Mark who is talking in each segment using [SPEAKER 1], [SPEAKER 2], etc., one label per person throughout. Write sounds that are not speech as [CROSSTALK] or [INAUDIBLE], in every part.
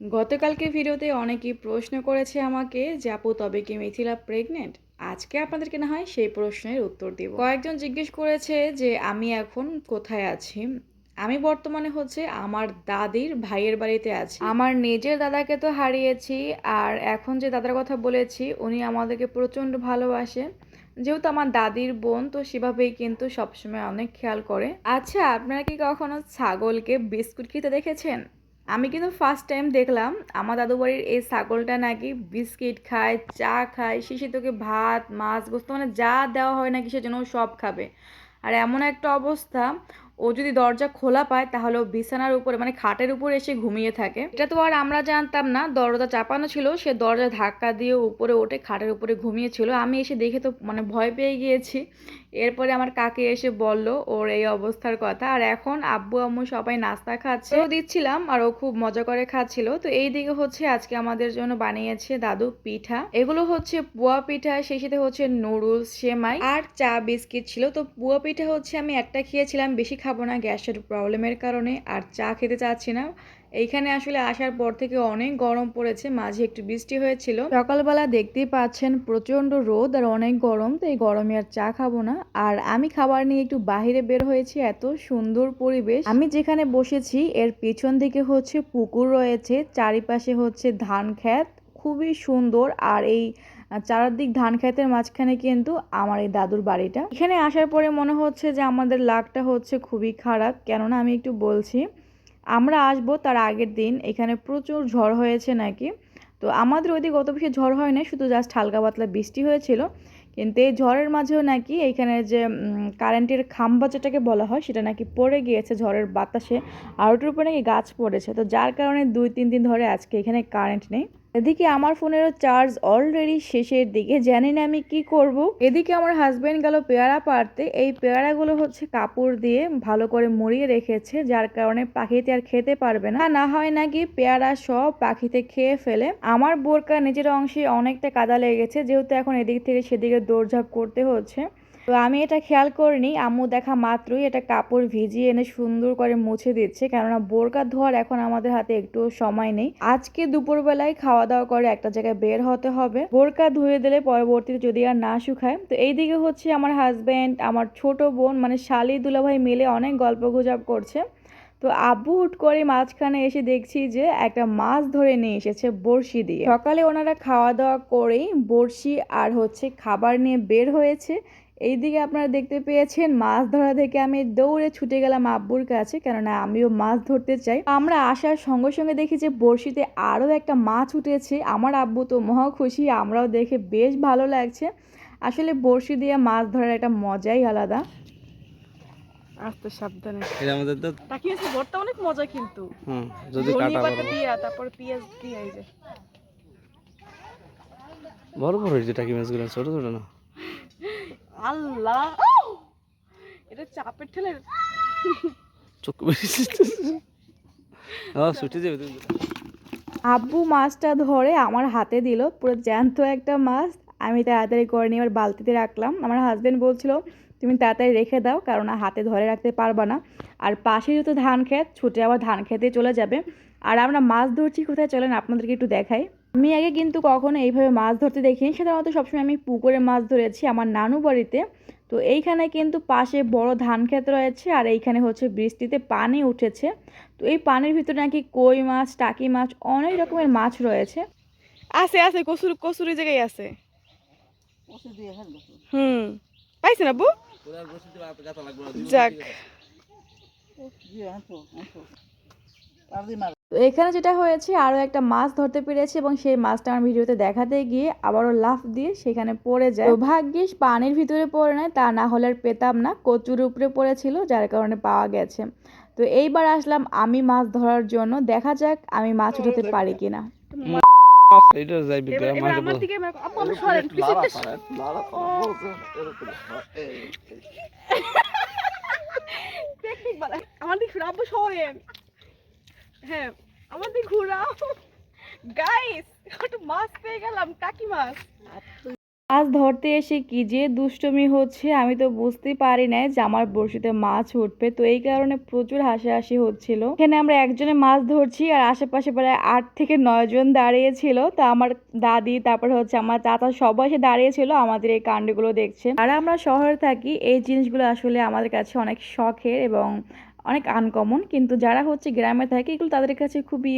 [SPEAKER 1] গতকালকে ভিডিওতে অনেকেই প্রশ্ন করেছে আমাকে যে, আপু, তবে কি মিথিলা প্রেগনেন্ট আজকে আপনাদেরকে না হয় সেই প্রশ্নের উত্তর দিব। কয়েকজন জিজ্ঞেস করেছে যে, আমি এখন কোথায় আছি? আমি বর্তমানে হচ্ছে আমার দাদির ভাইয়ের বাড়িতে আছি। আমার নিজের দাদাকে তো হারিয়েছি, আর এখন যে দাদার কথা বলেছি, উনি আমাদেরকে প্রচণ্ড ভালোবাসে। যেহেতু আমার দাদির বোন, তো সেভাবেই কিন্তু সবসময় অনেক খেয়াল করে। আচ্ছা আপনারা কি কখনো ছাগলকে বিস্কুট খেতে দেখেছেন? আমি কিন্তু ফার্স্ট টাইম দেখলাম, আমার দাদু বাড়ির এই ছাগলটা নাকি বিস্কিট খায়, চা খায় শিশি তোকে ভাত, মাছ, গোস্ত মানে যা দেওয়া হয় নাকি সেজন্য সব খাবে। আর এমন একটা অবস্থা, ও যদি দরজা খোলা পায় তাহলে ও বিছানার উপরে মানে খাটের উপরে এসে ঘুমিয়ে থাকে। এটা তো আর আমরা জানতাম না, দরজা চাপানো ছিল, সে দরজা ধাক্কা দিয়ে উপরে ওঠে খাটের উপরে ঘুমিয়েছিল। আমি এসে দেখে তো মানে ভয় পেয়ে গিয়েছি এরপরে আমার কাকে এসে বলল ওর এই অবস্থার কথা। আর এখন আব্বু আম্মু সবাই নাস্তা খাচ্ছে। ও দিচ্ছিলাম আর ও খুব মজা করে খাচ্ছিল। তো এই দিকে হচ্ছে আজকে আমাদের জন্য বানিয়েছে দাদু পিঠা। এগুলো হচ্ছে পুয়া পিঠা, সেই সাথে হচ্ছে নুডলস, সেমাই আর চা বিস্কিট ছিল। তো পুয়া পিঠা হচ্ছে আমি একটা খেয়েছিলাম, বেশি খাব না, গ্যাসের প্রবলেমের কারণে। আর চা খেতে চাচ্ছি না। এইখানে আসলে আসার পর থেকে অনেক গরম পড়েছে, মাঝে একটু বৃষ্টি হয়েছিল। সকালবেলা দেখতেই পাচ্ছেন প্রচণ্ড রোদ আর অনেক গরম, তো এই গরমে আর চা খাব না। আর আমি খাবার নিয়ে একটু বাহিরে বের হয়েছি, এত সুন্দর পরিবেশ। আমি যেখানে বসেছি, এর পেছন দিকে হচ্ছে পুকুর রয়েছে, চারিপাশে হচ্ছে ধান ক্ষেত, খুবই সুন্দর। আর এই চারদিক ধান ক্ষেতের মাঝখানে কিন্তু আমার এই দাদুর বাড়িটা। এখানে আসার পরে মনে হচ্ছে যে আমাদের লাকটা হচ্ছে খুবই খারাপ, কেননা আমি একটু বলছি আমরা আসব তার আগের দিন। এখানে প্রচুর ঝড় হয়েছে নাকি? তো আমাদের ওইদিকে অত বেশি ঝড় হয় না শুধু জাস্ট হালকা পাতলা বৃষ্টি হয়েছিল। কিন্তু এই ঝড়ের মাঝেও নাকি এইখানে যে কারেন্টের খাম্বা যেটাকে বলা হয়, সেটা নাকি পড়ে গিয়েছে ঝড়ের বাতাসে। আর ওটার উপরে নাকি গাছ পড়েছে। তো যার কারণে দুই, তিন দিন ধরে আজকে এখানে কারেন্ট নেই। এদিকে আমার ফোনেরও চার্জ অলরেডি শেষের দিকে, জানি না আমি কি করব। এদিকে আমার হাজব্যান্ড গেল পেয়ারা পারতে এই পেয়ারাগুলো হচ্ছে কাপড় দিয়ে ভালো করে মুড়িয়ে রেখেছে, যার কারণে পাখিতে আর খেতে পারবে না। না হয় নাকি পেয়ারা সব পাখিতে খেয়ে ফেলে। আমার বোরকা নিজের অংশে অনেকটা কাদা লেগেছে, যেহেতু এখন এদিক থেকে সেদিকে দৌড়ঝাঁপ করতে হচ্ছে। তো আমি এটা খেয়াল করিনি। আম্মু দেখা মাত্রই এটা কাপড় ভিজিয়ে এনে সুন্দর করে মুছে দিচ্ছে। কেননা বোরকা ধোয়ার এখন আমাদের হাতে একটু সময় নেই। আজকে দুপুরবেলায় খাওয়া দাওয়া করে একটা জায়গায় বের হতে হবে। বোরকা ধুয়ে দিলে পরবর্তীতে যদি আর না শুকায়। তো এইদিকে হচ্ছে আমার হাজব্যান্ড আমার ছোট বোন মানে শালি দুলাভাই মিলে অনেক গল্প গুজব করছে। তো আব্বু হুট করে মাঝখানে এসে দেখছি যে একটা মাছ ধরে নিয়ে এসেছে বড়শি দিয়ে। সকালে ওনারা খাওয়া দাওয়া করেই বড়শি আর হচ্ছে খাবার নিয়ে বের হয়েছে। এইদিকে আপনারা দেখতে পেয়েছেন মাছ ধরা থেকে আমি দৌড়ে ছুটে গেলাম আব্বুর কাছে কেননা আমিও মাছ ধরতে চাই। আমরা আসার সঙ্গে সঙ্গে দেখি যে বড়শিতে আরও একটা মাছ উঠেছে। আমার আব্বু তো মহা খুশি আমরাও দেখে বেশ ভালো লাগছে। আসলে বড়শি দিয়ে মাছ ধরার একটা মজাই আলাদা।
[SPEAKER 2] আস্তে সাবধানে।
[SPEAKER 3] এটা আমাদের তো
[SPEAKER 2] তাকিয়েছে ভর্তা অনেক মজা কিন্তু।
[SPEAKER 3] হুম যদি কাটা
[SPEAKER 2] পাতা দিয়া তারপর পেঁয়াজ দিয়ে
[SPEAKER 3] বড় বড় টাকি মাছগুলো ছোট ছোট না?
[SPEAKER 2] আল্লাহ। এটা চাপের ঠেলে।
[SPEAKER 3] চোখ ছুটে যাবে তুমি।
[SPEAKER 1] আব্বু মাছটা ধরে আমার হাতে দিল। পুরো জ্যান্ত একটা মাছ। আমি তাড়াতাড়ি করে নিয়ে এবার বালতিতে রাখলাম। আমার হাজবেন্ড বলছিল তুমি তাড়াতাড়ি রেখে দাও কারণ হাতে ধরে রাখতে পারবা না। আর পাশে যেহেতু ধান ক্ষেত ছুটে আবার ধান খেতে চলে যাবে। আর আমরা মাছ ধরছি কোথায়? চলেন আপনাদেরকে একটু দেখাই। আমি আগে কিন্তু কখনো এইভাবে মাছ ধরতে দেখিনি। সাধারণত সবসময় আমি পুকুরে মাছ ধরেছি আমার নানু বাড়িতে। তো এইখানে কিন্তু পাশে বড় ধান ক্ষেত রয়েছে আর এইখানে হচ্ছে বৃষ্টিতে পানি উঠেছে। তো এই পানির ভিতরে নাকি কই মাছ টাকি মাছ অনেক রকমের মাছ রয়েছে।
[SPEAKER 2] আছে আছে কসুর কসুরি জায়গায় আছে। হুম পাইছেন আব্বু? যাক।
[SPEAKER 1] তো এখানে যেটা হয়েছে আরও একটা মাছ ধরতে পেরেছি এবং সেই মাছটা আমার ভিডিওতে দেখাতে গিয়ে আবারও লাফ দিয়ে সেখানে পড়ে যায়। ভাগ্যিস পানির ভিতরে পড়ে নেয় তা না হলে আর পেতাম না। কচুর উপরে পড়েছিল যার কারণে পাওয়া গেছে। তো এইবার আসলাম আমি মাছ ধরার জন্য। দেখা যাক আমি মাছ উঠাতে পারি কিনা। [LAUGHS]
[SPEAKER 2] আমার দিকে আব্বু সরেন। হ্যাঁ। আমার দিকে ঘুরাও। গাইস একটা মাছ পেয়ে গেলাম, টাকি মাছ।
[SPEAKER 1] মাছ ধরতে এসে কি যে দুষ্টুমি হচ্ছে, আমি তো বুঝতে পারি নাই যে আমার বড়শিতে মাছ উঠবে। তো এই কারণে প্রচুর হাসাহাসি হচ্ছিল। এখানে আমরা একজনে মাছ ধরছি আর আশেপাশে প্রায় আট থেকে নয় জন দাঁড়িয়ে ছিল তো আমার দাদি, তারপরে হচ্ছে আমার চাচা সবাই এসে দাঁড়িয়েছিল আমাদের এই কাণ্ডগুলো দেখছে। আর আমরা শহরে থাকি, এই জিনিসগুলো আসলে আমাদের কাছে অনেক শখের এবং অনেক আনকমন কিন্তু যারা হচ্ছে গ্রামে থাকে, এগুলো তাদের কাছে খুবই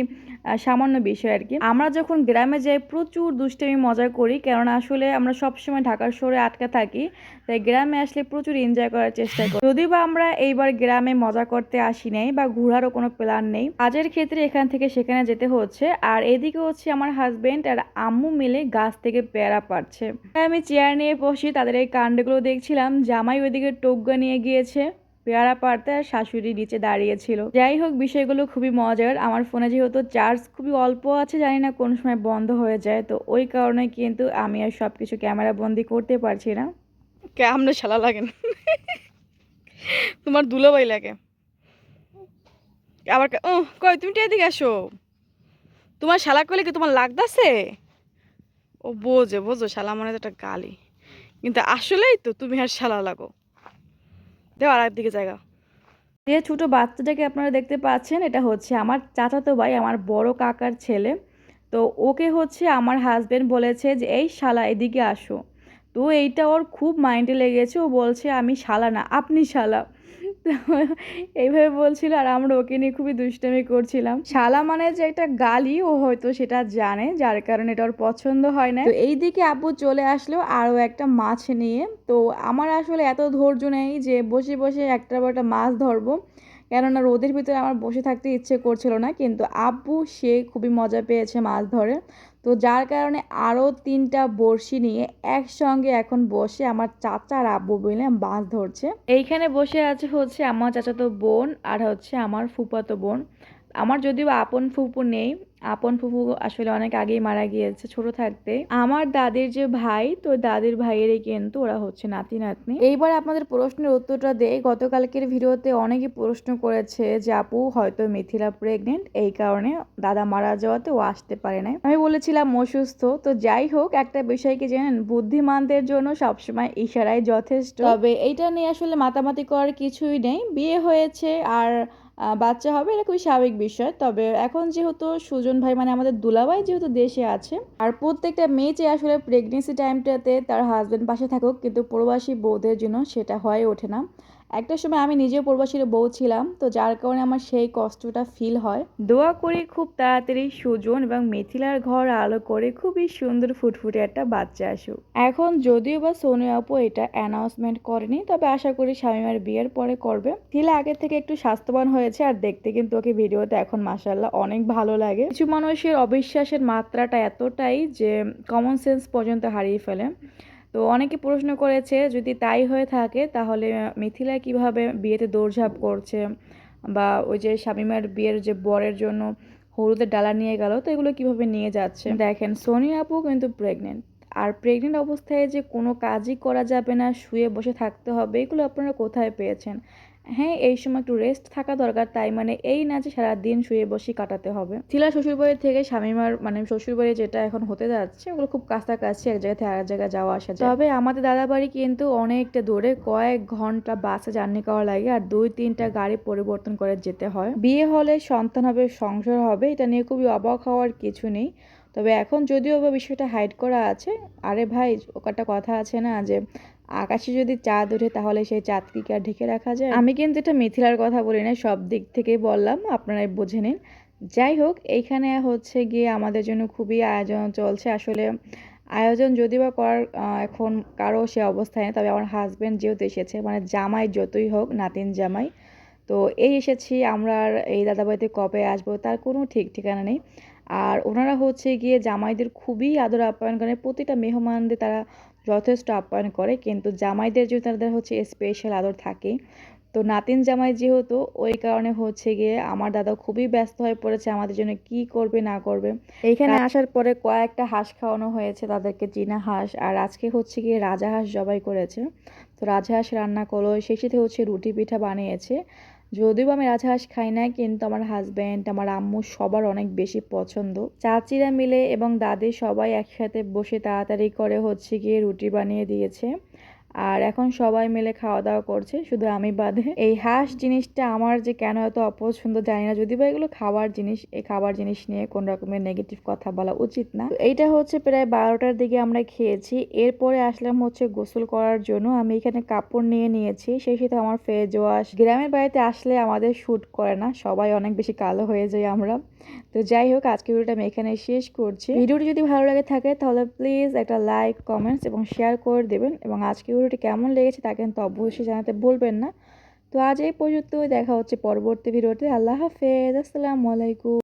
[SPEAKER 1] সামান্য বিষয় আর কি আমরা যখন গ্রামে যাই, প্রচুর দুষ্টামি, মজা করি, কেননা আসলে আমরা সবসময় ঢাকার শহরে আটকে থাকি, তাই গ্রামে আসলে প্রচুর এনজয় করার চেষ্টা করি। যদিও বা আমরা এইবার গ্রামে মজা করতে আসি নাই, বা ঘোরারও কোনো প্ল্যান নেই, কাজের ক্ষেত্রে এখান থেকে সেখানে যেতে হচ্ছে, আর এদিকে হচ্ছে আমার হাজবেন্ড আর আম্মু মিলে গাছ থেকে পেয়ারা পাড়ছে। আমি চেয়ার নিয়ে বসি তাদের এই কাণ্ডগুলো দেখছিলাম, জামাই ওইদিকে টোগ্গা নিয়ে গিয়েছে। পেয়ারা পাড়তে আর শাশুড়ি নিচে দাঁড়িয়েছিল যাই হোক, বিষয়গুলো খুবই মজার। আমার ফোনে যেহেতু চার্জ খুবই অল্প আছে, জানি না কোন সময় বন্ধ হয়ে যায়। তো ওই কারণে কিন্তু আমি আর সব কিছু ক্যামেরা বন্দি করতে পারছি না।
[SPEAKER 2] কে আপনার শালা লাগেন তোমার দুলাভাই লাগে। আবার ও কই, তুমি এদিকে আসো। তোমার শালা করলে কি তোমার লাগতাছে? ও বোঝে, বোঝো, শালা মানে একটা গালি। কিন্তু আসলেই তো তুমি আর শালা লাগো। দেও আর একদিকে জায়গা।
[SPEAKER 1] যে ছোটো বাচ্চাটাকে আপনারা দেখতে পাচ্ছেন, এটা হচ্ছে আমার চাচাতো ভাই, আমার বড় কাকার ছেলে। তো ওকে হচ্ছে আমার হাজব্যান্ড বলেছে যে, এই শালা, এদিকে আসো। তো এইটা ওর খুব মাইন্ডে লেগেছে। ও বলছে, আমি শালা না, আপনি শালা। তো [LAUGHS] এইভাবে বলছিল আর আমরা ওকে নিয়ে খুবই দুষ্টামি করছিলাম। শালা মানে যে একটা গালি ও হয়তো সেটা জানে, যার কারণে এটা ওর পছন্দ হয় না। তো এই দিকে আব্বু চলে আসলো আরও একটা মাছ নিয়ে। তো আমার আসলে এত ধৈর্য নেই যে বসে বসে একটা বা মাছ ধরবো। কেননা রোদের ভিতরে আমার বসে থাকতে ইচ্ছে করছিল না, কিন্তু আব্বু সে খুবই মজা পেয়েছে মাছ ধরে। তো যার কারণে আরও তিনটা বড়শি নিয়ে একসঙ্গে এখন বসে আমার চাচা আর আব্বু মিলে মাছ ধরছে। এইখানে বসে আছে হচ্ছে আমার চাচাতো বোন আর হচ্ছে আমার ফুপাতো বোন। আমার যদিও আপন ফুপু নেই আপন ফুফু আসলে অনেক আগেই মারা গিয়েছে, ছোট থাকতে। আমার দাদির যে ভাই তো দাদির ভাইয়েরই কিন্তু ওরা হচ্ছে নাতি নাতনি। এইবার আপনাদের প্রশ্নের উত্তরটা দেয় গতকালকের ভিডিওতে অনেকে প্রশ্ন করেছে যে, আপু, হয়তো মিথিলা প্রেগনেন্ট এই কারণে দাদা মারা যাওয়াতে ও আসতে পারে না আমি বলেছিলাম, অসুস্থ। তো যাই হোক, একটা বিষয় কি জানেন? বুদ্ধিমানদের জন্য সবসময় ইশারায় যথেষ্ট। তবে এইটা নিয়ে আসলে মাতামাতি করার কিছুই নেই। বিয়ে হয়েছে আর বাচ্চা হবে, এটা খুবই স্বাভাবিক বিষয়। তবে এখন যেহেতু সুজন ভাই মানে আমাদের দুলাভাই যেহেতু দেশে আছে, আর প্রত্যেকটা মেয়ে চেয়ে আসলে প্রেগনেন্সি টাইমটাতে তার হাজব্যান্ড পাশে থাকুক, কিন্তু প্রবাসী বৌদের জন্য সেটা হয়ে ওঠে না। একটা সময় আমি নিজে প্রবাসীর বউ ছিলাম তো যার কারণে আমার সেই কষ্টটা ফিল হয়। দোয়া করে খুব তাড়াতাড়ি সুজন এবং মিথিলার ঘর আলো করে খুবই সুন্দর ফুটফুটে একটা বাচ্চা আসুক। এখন যদিও বা সোনু আপু এটা অ্যানাউন্সমেন্ট করেনি তবে আশা করি স্বামীমার বিয়ের পরে করবে। থিলা আগের থেকে একটু স্বাস্থ্যবান হয়েছে আর দেখতে কিন্তু ওকে ভিডিওতে এখন মাসাল্লাহ অনেক ভালো লাগে। কিছু মানুষের অবিশ্বাসের মাত্রাটা এতটাই যে কমন সেন্স পর্যন্ত হারিয়ে ফেলে। তো অনেকে প্রশ্ন করেছে, যদি তাই হয়ে থাকে, তাহলে মিথিলা কীভাবে বিয়েতে দৌড়ঝাঁপ করছে? বা ওই যে শামিমার বিয়ের যে বরের জন্য হলুদের ডালা নিয়ে গেল, তো এগুলো কীভাবে নিয়ে যাচ্ছে? দেখেন, সোনি আপু কিন্তু প্রেগনেন্ট আর প্রেগনেন্ট অবস্থায় যে কোনো কাজই করা যাবে না, শুয়ে বসে থাকতে হবে, এগুলো আপনারা কোথায় পেয়েছেন? হ্যাঁ এই সময় একটু রেস্ট থাকা দরকার, তাই মানে এই না যে সারাদিন শুয়ে বসে কাটাতে হবে। ছিলা শ্বশুরবাড়ি থেকে স্বামীমার মানে শ্বশুরবাড়ি যেটা এখন হতে যাচ্ছে, ওগুলো খুব কাছাকাছি, এক জায়গা থেকে আরেক জায়গায় যাওয়া আসা যায়। তবে আমাদের দাদা বাড়ি কিন্তু অনেকটা দূরে, কয়েক ঘণ্টা বাসে জার্নি করা লাগে আর দুই তিনটা গাড়ি পরিবর্তন করে যেতে হয়। বিয়ে হলে সন্তান হবে, সংসার হবে, এটা নিয়ে খুবই অবাক হওয়ার কিছু নেই। তবে এখন যদিও বা বিষয়টা হাইড করা আছে, আরে ভাই একটা কথা আছে না যে আকাশে যদি চাঁদ ওঠে, তাহলে সেই চাঁদকে কি আর ঢেকে রাখা যায়? আমি কিন্তু এটা মিথিলার কথা বলি না সব দিক থেকেই বললাম আপনারা বুঝে নিন। যাই হোক, এইখানে হচ্ছে গিয়ে আমাদের জন্য খুবই আয়োজন চলছে। আসলে আয়োজন যদি বা করার এখন কারও সে অবস্থায় নেই, তবে আমার হাজব্যান্ড যেহেতু এসেছে মানে জামাই যতই হোক, নাতিন জামাই, তো এই এসেছি, আমরা আর এই দাদাবাড়িতে কবে আসব, তার কোনো ঠিক ঠিকানা নেই। আর ওনারা হচ্ছে গিয়ে জামাইদের খুবই আদর আপ্যায়ন করে প্রতিটা মেহমানদের তারা যথেষ্ট আপ্যায়ন করে কিন্তু জামাইদের যে তাদের হচ্ছে স্পেশাল আদর থাকে তো নাতিন জামাই যেহেতু ওই কারণে হচ্ছে গিয়ে আমার দাদা খুবই ব্যস্ত হয়ে পড়েছে আমাদের জন্য কি করবে না করবে। এইখানে আসার পরে কয়েকটা হাঁস খাওয়ানো হয়েছে তাদেরকে চীনা হাঁস আর আজকে হচ্ছে গিয়ে রাজা হাঁস জবাই করেছে। তো রাজা হাঁস রান্না করল সেই সাথে হচ্ছে রুটি পিঠা বানিয়েছে। যদিও আমি রাজহাঁস খাই না কিন্তু আমার হাজব্যান্ড আমার আম্মু সবার অনেক বেশি পছন্দ। চাচিরা মিলে এবং দাদি সবাই একসাথে বসে তাড়াতাড়ি করে হচ্ছে গিয়ে রুটি বানিয়ে দিয়েছে। আর এখন সবাই মিলে খাওয়া দাওয়া করছে, শুধু আমি বাদে। এই হাঁস জিনিসটা আমার যে কেন এত অপছন্দ জানি না যদি বা এগুলো খাবার জিনিস, এই খাবার জিনিস নিয়ে কোন রকমের নেগেটিভ কথা বলা উচিত না। এইটা হচ্ছে প্রায় বারোটার দিকে আমরা খেয়েছি। এরপরে আসলাম হচ্ছে গোসল করার জন্য। আমি এখানে কাপড় নিয়ে নিয়েছি। সেই সাথে আমার ফেস ওয়াশ গ্রামের বাড়িতে আসলে আমাদের শ্যুট করে না, সবাই অনেক বেশি কালো হয়ে যায় আমরা। তো যাই হোক, আজকে ভিডিওটা আমি এখানে শেষ করছি। ভিডিওটি যদি ভালো লাগে থাকে, তাহলে প্লিজ একটা লাইক কমেন্টস এবং শেয়ার করে দেবেন। এবং আজকে ভিডিওটি কেমন লেগেছে তা কিন্তু অবশ্যই জানাতে বলবেন না। তো আজ এই পর্যন্তই, দেখা হচ্ছে পরবর্তী ভিডিওতে। আল্লাহ হাফেজ, আসসালামু আলাইকুম।